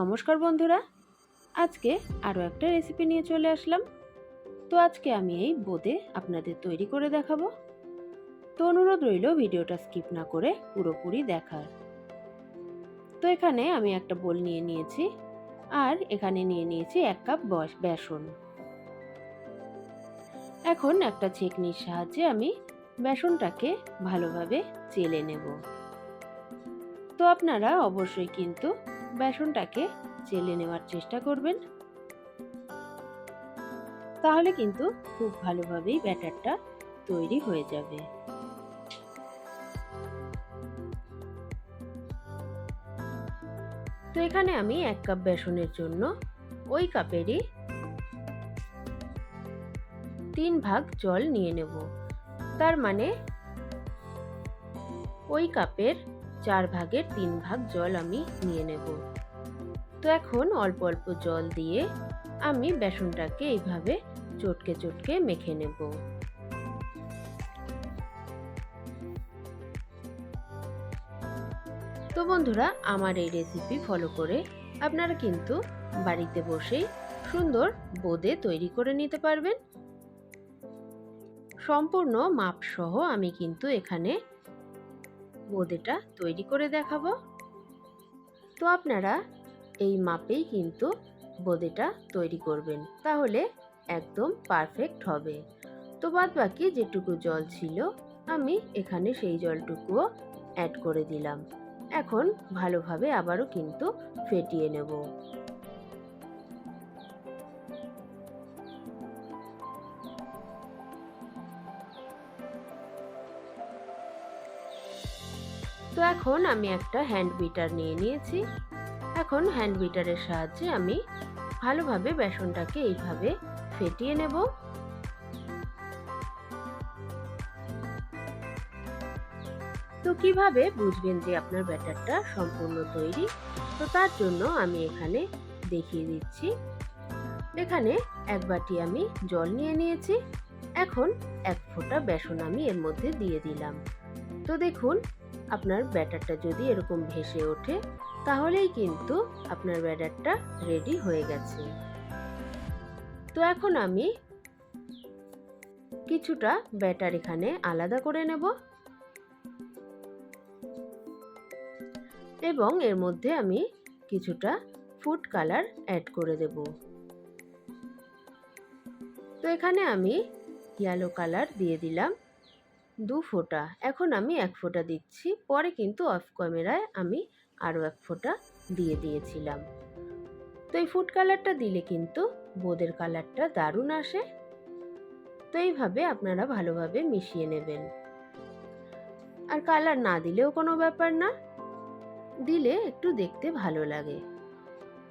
নমস্কার বন্ধুরা। আজকে আরও একটা রেসিপি নিয়ে চলে আসলাম। তো আজকে আমি এই বোঁদে আপনাদের তৈরি করে দেখাবো। তো অনুরোধ রইল ভিডিওটা স্কিপ না করে পুরোপুরি দেখার। তো এখানে আমি একটা বোল নিয়ে নিয়েছি আর এখানে নিয়ে নিয়েছি এক কাপ বস, বেসন। এখন একটা ছেঁকনির সাহায্যে আমি বেসনটাকে ভালোভাবে চেলে নেব। তো আপনারা অবশ্যই কিন্তু বেসনটাকে চেলে নেওয়ার চেষ্টা করবেন। তাহলে কিন্তু খুব ভালোভাবেই ব্যাটারটা তৈরি হয়ে যাবে। তো এখানে আমি এক কাপ বেসনের জন্য ওই কাপেরই তিন ভাগ জল নিয়ে নেব। তার মানে ওই কাপের চার ভাগের তিন ভাগ জল আমি নিয়ে নেব। তো এখন অল্প অল্প জল দিয়ে আমি বেসনটাকে এইভাবে চটকে চটকে মেখে নেব। তো বন্ধুরা, আমার এই রেসিপি ফলো করে আপনারা কিন্তু বাড়িতে বসেই সুন্দর বোঁদে তৈরি করে নিতে পারবেন। সম্পূর্ণ মাপসহ আমি কিন্তু এখানে বোঁদেটা তৈরি করে দেখাবো। তো আপনারা এই মাপেই কিন্তু বোঁদেটা তৈরি করবেন, তাহলে একদম পারফেক্ট হবে। তো বাদ বাকি যেটুকু জল ছিল, আমি এখানে সেই জলটুকুও অ্যাড করে দিলাম। এখন ভালোভাবে আবারও কিন্তু ফেটিয়ে নেব। তো এখন আমি একটা হ্যান্ড বিটার নিয়ে নিয়েছি। এখন হ্যান্ড বিটারের সাহায্যে আমি ভালোভাবে বেসনটাকে এইভাবে ফেটিয়ে নেব। তো কীভাবে বুঝবেন যে আপনার ব্যাটারটা সম্পূর্ণ তৈরি? তো তার জন্য আমি এখানে দেখিয়ে দিচ্ছি। এখানে এক বাটি আমি জল নিয়ে নিয়েছি। এখন এক ফোঁটা বেসন আমি এর মধ্যে দিয়ে দিলাম। তো দেখুন আপনার ব্যাটারটা যদি এরকম ভেসে ওঠে, তাহলেই কিন্তু আপনার ব্যাটারটা রেডি হয়ে গেছে। তো এখন আমি কিছুটা ব্যাটার এখানে আলাদা করে নেব। এবং এর মধ্যে আমি কিছুটা ফুড কালার অ্যাড করে দেব। তো এখানে আমি ইয়েলো কালার দিয়ে দিলাম। দু ফোঁটা। এখন আমি এক ফোঁটা দিচ্ছি। পরে কিন্তু অফ ক্যামেরায় আমি আরও এক ফোঁটা দিয়ে দিয়েছিলাম। তো এই ফুড কালারটা দিলে কিন্তু বোদের কালারটা দারুণ আসে। তো এইভাবে আপনারা ভালোভাবে মিশিয়ে নেবেন। আর কালার না দিলেও কোনো ব্যাপার না। দিলে একটু দেখতে ভালো লাগে।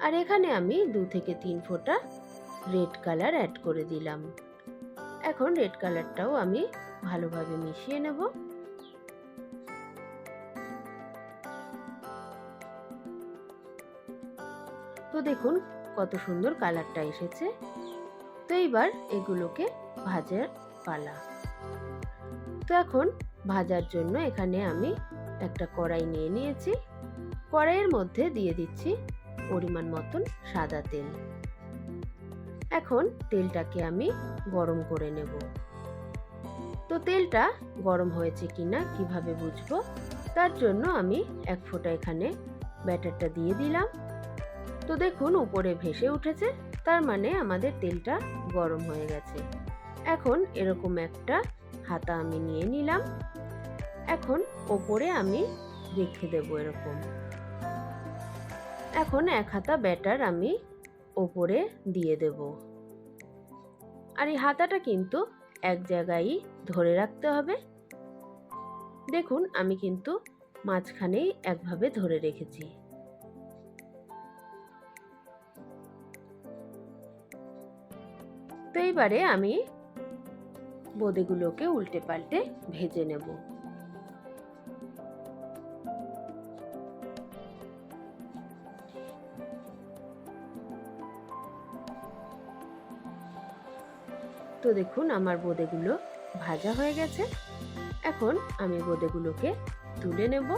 আর এখানে আমি দু থেকে তিন ফোঁটা রেড কালার অ্যাড করে দিলাম। এখন রেড কালারটাও আমি ভালোভাবে মিশিয়ে নেব। তো দেখুন কত সুন্দর কালারটা এসেছে। তো এইবার এগুলোকে ভাজার পালা। তো এখন ভাজার জন্য এখানে আমি একটা কড়াই নিয়ে নিয়েছি। কড়াইয়ের মধ্যে দিয়ে দিচ্ছি পরিমাণ মতন সাদা তেল। এখন তেলটাকে আমি গরম করে নেব। তো তেলটা গরম হয়েছে কিনা কীভাবে বুঝব? তার জন্য আমি এক ফোঁটা এখানে ব্যাটারটা দিয়ে দিলাম। তো দেখুন, উপরে ভেসে উঠেছে, তার মানে আমাদের তেলটা গরম হয়ে গেছে। এখন এরকম একটা হাতা আমি নিয়ে নিলাম। এখন ওপরে আমি রেখে দেবো এরকম। এখন এক হাতা ব্যাটার আমি ওপরে দিয়ে দেব। আর এই হাতাটা কিন্তু এক জায়গায় ধরে রাখতে হবে। দেখুন, আমি কিন্তু মাঝখানেই একভাবে ধরে রেখেছি। তো এইবারে আমি বোঁদেগুলোকে উল্টে পাল্টে ভেজে নেব। তো দেখুন আমার বোদেগুলো ভাজা হয়ে গেছে। এখন আমি বোদেগুলোকে তুলে নেব।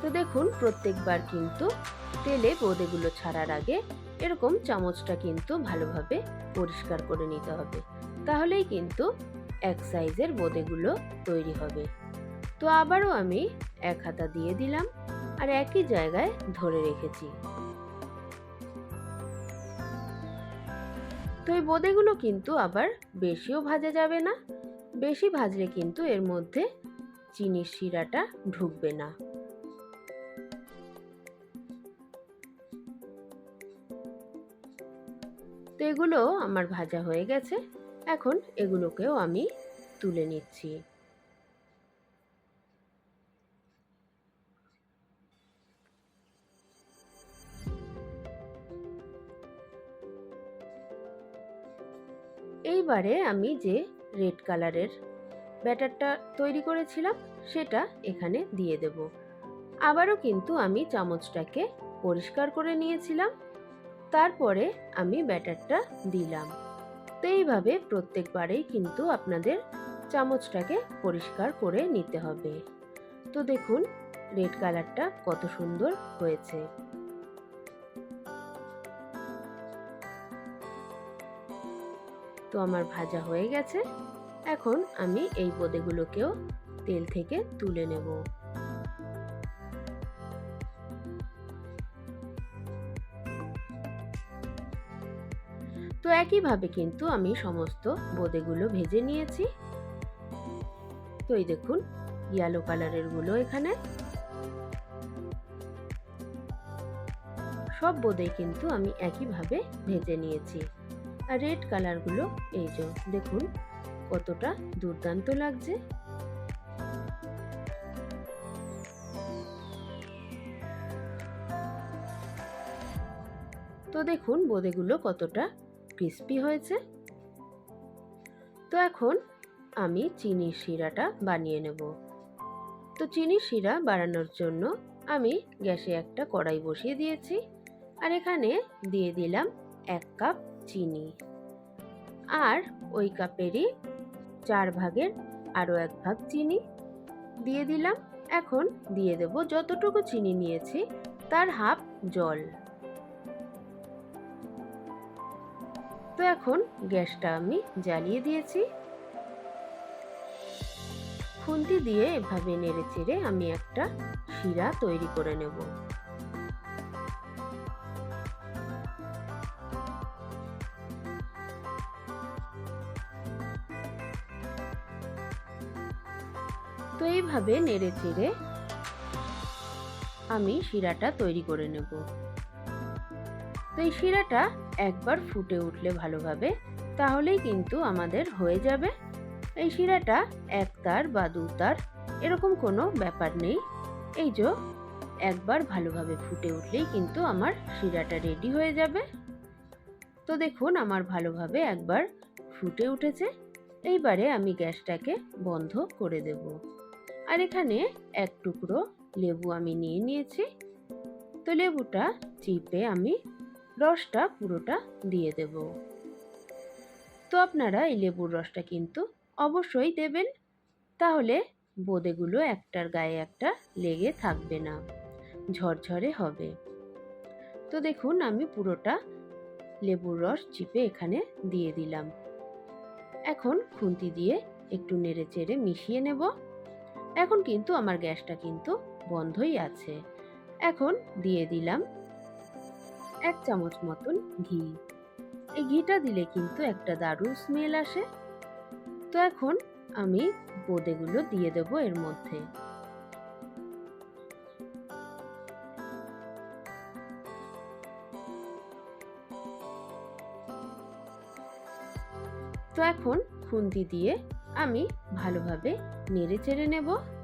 তো দেখুন, প্রত্যেকবার কিন্তু তেলে বোদেগুলো ছাড়ার আগে এরকম চামচটা কিন্তু ভালোভাবে পরিষ্কার করে নিতে হবে। তাহলেই কিন্তু এক সাইজের বোঁদেগুলো তৈরি হবে। তো আবারও আমি এক হাতা দিয়ে দিলাম আর একই জায়গায় ধরে রেখেছি। তো এই বোঁদেগুলো কিন্তু আবার বেশিও ভাজা যাবে না, বেশি ভাজলে কিন্তু এর মধ্যে চিনির শিরাটা ঢুকবে না। তো এগুলো আমার ভাজা হয়ে গেছে। এখন এগুলোকেও আমি তুলে নিচ্ছি। এইবারে আমি যে রেড কালারের ব্যাটারটা তৈরি করেছিলাম, সেটা এখানে দিয়ে দেব। আবারও কিন্তু আমি চামচটাকে পরিষ্কার করে নিয়েছিলাম। তারপরে আমি ব্যাটারটা দিলাম। তো এইভাবে প্রত্যেকবারেই কিন্তু আপনাদের চামচটাকে পরিষ্কার করে নিতে হবে। তো দেখুন, রেড কালারটা কত সুন্দর হয়েছে। তো আমার ভাজা হয়ে গেছে। এখন আমি এই বোঁদেগুলোকেও তেল থেকে তুলে নেব। তো একইভাবে কিন্তু আমি সমস্ত বোঁদেগুলো ভেজে নিয়েছি। তো এই দেখুন ইয়েলো কালারেরগুলো এখানে। সব বোঁদে কিন্তু আমি একইভাবে ভেজে নিয়েছি। আর রেড কালারগুলো এই যে, দেখুন কতটা দুর্দান্ত লাগছে। তো দেখুন বোঁদেগুলো কতটা ক্রিস্পি হয়েছে। তো এখন আমি চিনির শিরাটা বানিয়ে নেব। তো চিনির শিরা বানানোর জন্য আমি গ্যাসে একটা কড়াই বসিয়ে দিয়েছি। আর এখানে দিয়ে দিলাম এক কাপ চিনি। আর ওই কাপেরই চার ভাগের আরও এক ভাগ চিনি দিয়ে দিলাম। এখন দিয়ে দেব যতটুকু চিনি নিয়েছি, তার হাফ জল। তো এখন গ্যাসটা আমি জ্বালিয়ে দিয়েছি। খুন্তি দিয়ে এভাবে নেড়ে চেড়ে আমি একটা শিরা তৈরি করে নেব। তো এইভাবে নেড়ে চেড়ে আমি শিরাটা তৈরি করে নেব। তো এই শিরাটা একবার ফুটে উঠলে ভালোভাবে, তাহলেই কিন্তু আমাদের হয়ে যাবে। এই শিরাটা এক তার বা দু তার, এরকম কোনো ব্যাপার নেই। এই যে, একবার ভালোভাবে ফুটে উঠলেই কিন্তু আমার শিরাটা রেডি হয়ে যাবে। তো দেখুন, আমার ভালোভাবে একবার ফুটে উঠেছে। এইবারে আমি গ্যাসটাকে বন্ধ করে দেব। আর এখানে এক টুকরো লেবু আমি নিয়ে নিয়েছি। তো লেবুটা চিপে আমি রসটা পুরোটা দিয়ে দেব। তো আপনারা এই লেবুর রসটা কিন্তু অবশ্যই দেবেন। তাহলে বোঁদেগুলো একটার গায়ে একটা লেগে থাকবে না, ঝরঝরে হবে। তো দেখুন, আমি পুরোটা লেবুর রস চিপে এখানে দিয়ে দিলাম। এখন খুন্তি দিয়ে একটু নেড়ে চেড়ে মিশিয়ে নেব। এখন কিন্তু আমার গ্যাসটা কিন্তু বন্ধই আছে। এখন দিয়ে দিলাম এক চামচ মতন ঘি। এই ঘিটা দিলে কিন্তু একটা দারুণ স্মেল আসে। তো এখন আমি বোঁদেগুলো দিয়ে দেব এর মধ্যে। তো এখন খুন্তি দিয়ে আমি ভালোভাবে নেড়ে চেড়ে নেব।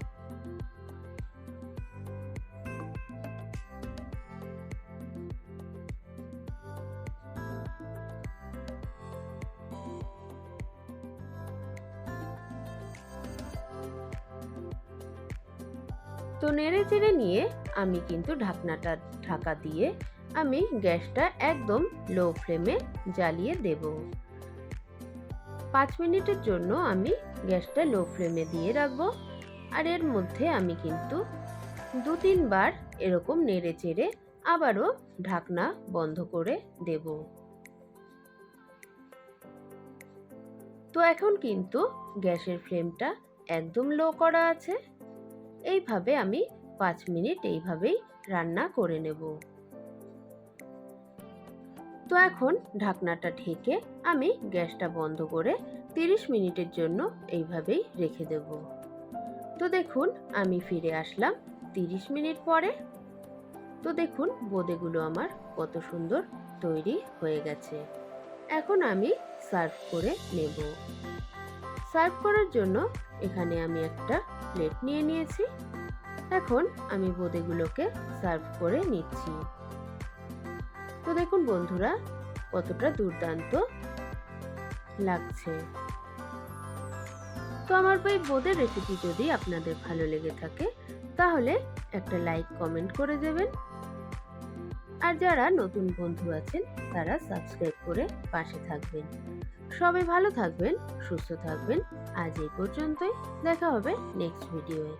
তো নেড়ে চেড়ে নিয়ে আমি কিন্তু ঢাকনাটা ঢাকা দিয়ে আমি গ্যাসটা একদম লো ফ্লেমে জ্বালিয়ে দেব। পাঁচ মিনিটের জন্য আমি গ্যাসটা লো ফ্লেমে দিয়ে রাখব। আর এর মধ্যে আমি কিন্তু দু তিনবার এরকম নেড়ে চেড়ে আবারও ঢাকনা বন্ধ করে দেব। তো এখন কিন্তু গ্যাসের ফ্লেমটা একদম লো করা আছে। এইভাবে আমি পাঁচ মিনিট এইভাবেই রান্না করে নেব। তো এখন ঢাকনাটা ঢেকে আমি গ্যাসটা বন্ধ করে 30 মিনিটের জন্য এইভাবেই রেখে দেব। তো দেখুন, আমি ফিরে আসলাম 30 মিনিট পরে। তো দেখুন, বোঁদেগুলো আমার কত সুন্দর তৈরি হয়ে গেছে। এখন আমি সার্ভ করে নেব। সার্ভ করার জন্য এখানে আমি একটা প্লেট নিয়ে নিয়েছি। এখন আমি বোঁদেগুলোকে সার্ভ করে নিচ্ছি। তো দেখুন বন্ধুরা, কতটা দুর্দান্ত লাগছে। তো আমার এই বোঁদের রেসিপি যদি আপনাদের ভালো লেগে থাকে, তাহলে একটা লাইক কমেন্ট করে দেবেন। আর যারা নতুন বন্ধু আছেন, তারা সাবস্ক্রাইব করে পাশে থাকবেন। সবাই ভালো থাকবেন, সুস্থ থাকবেন। আজ এই পর্যন্তই। দেখা হবে নেক্সট ভিডিওয়ে